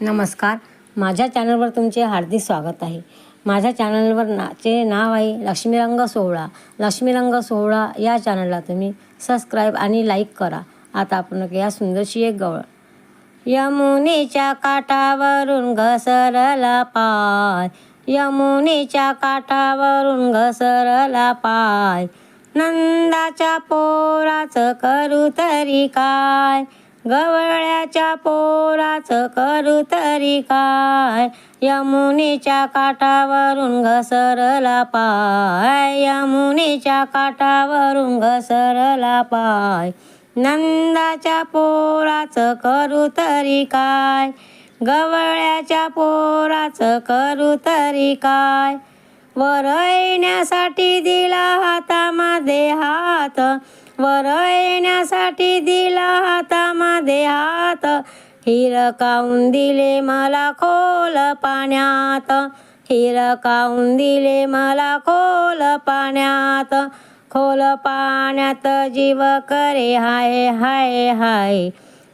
नमस्कार. माझ्या चॅनलवर तुमचे हार्दिक स्वागत आहे. माझ्या चॅनलवर नाचे नाव आहे लक्ष्मीरंग सोहळा. लक्ष्मीरंग सोहळा या चॅनलला तुम्ही सबस्क्राईब आणि लाईक करा. आता आपण या सुंदरशी एक गवळ. यमुनेच्या काठावरून घसरला पाय. यमुनेच्या काठावरून घसरला पाय. नंदाच्या पोराचं करू तरी काय? गवळ्याच्या पोराचं करू तरी काय? यमुनेच्या काठावरून घसरला पाय. यमुनेच्या काठावरून घसरला पाय. नंदाच्या पोराचं करू तरी काय? गवळ्याच्या पोराचं करू तरी काय? वर येण्यासाठी दिला हातामध्ये हात. वर येण्यासाठी दिला हात देहात. हिरकावून दिले मला खोल पाण्यात. हिरकावून दिले मला खोल पाण्यात. खोल पाण्यात जीव करे हाय हाय हाय.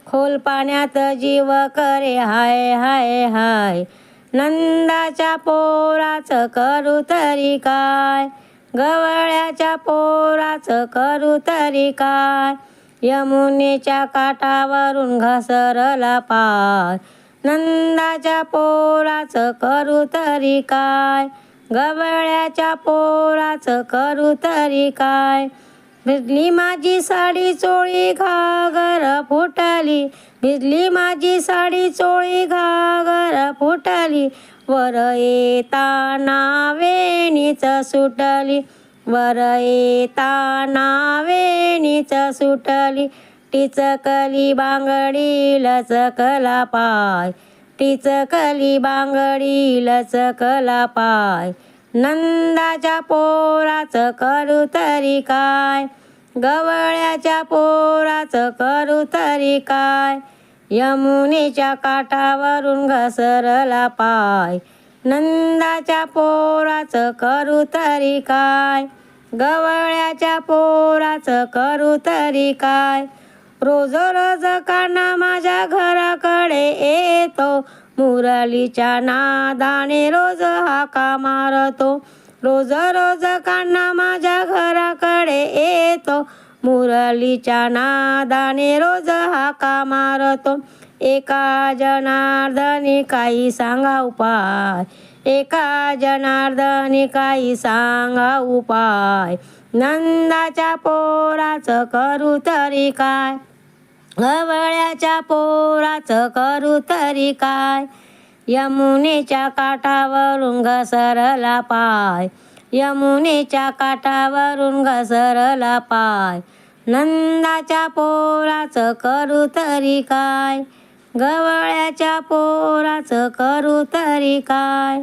खोल पाण्यात जीव करे हाय हाय हाय. नंदाच्या पोराचं करू तरी काय? गवळ्याच्या पोराचं करू तरी काय? यमुनेच्या काठावरून घसरला पाय. नंदाच्या पोराचं करू तरी काय? गवळ्याच्या पोराचं करू तरी काय? भिजली माझी साडी चोळी घागर फुटली. भिजली माझी साडी चोळी घागर फुटली. वर येताना वेणीच सुटली. वर येताना वेणी वेणीच सुटली टिचकली बांगडी लचकला पाय टिचकली बांगडी लचकला पाय नंदाच्या पोराचं करू तरी काय? गवळ्याच्या पोराचं करू तरी काय? यमुनेच्या काठावरून घसरला पाय. नंदाच्या पोराचं करू तरी काय? गवळ्याच्या पोराचं करू तरी काय? रोज रोज काना माझ्या घराकडे येतो. मुरलीच्या नादाने रोज हाका मारतो. रोज रोज काना माझ्या घराकडे येतो. मुरलीच्या नादाने रोज हाका मारतो. एका जनार्दनी काही सांगा उपाय. एका जनार्दनी काही सांगा उपाय. नंदाच्या पोराचं करू तरी काय? गवळ्याच्या पोराचं करू तरी काय? यमुनेच्या काठावरून घसरला पाय. यमुनेच्या काठावरून घसरला पाय. नंदाच्या पोराचं करू तरी काय? गवळ्याच्या पोराचं करू तरी काय?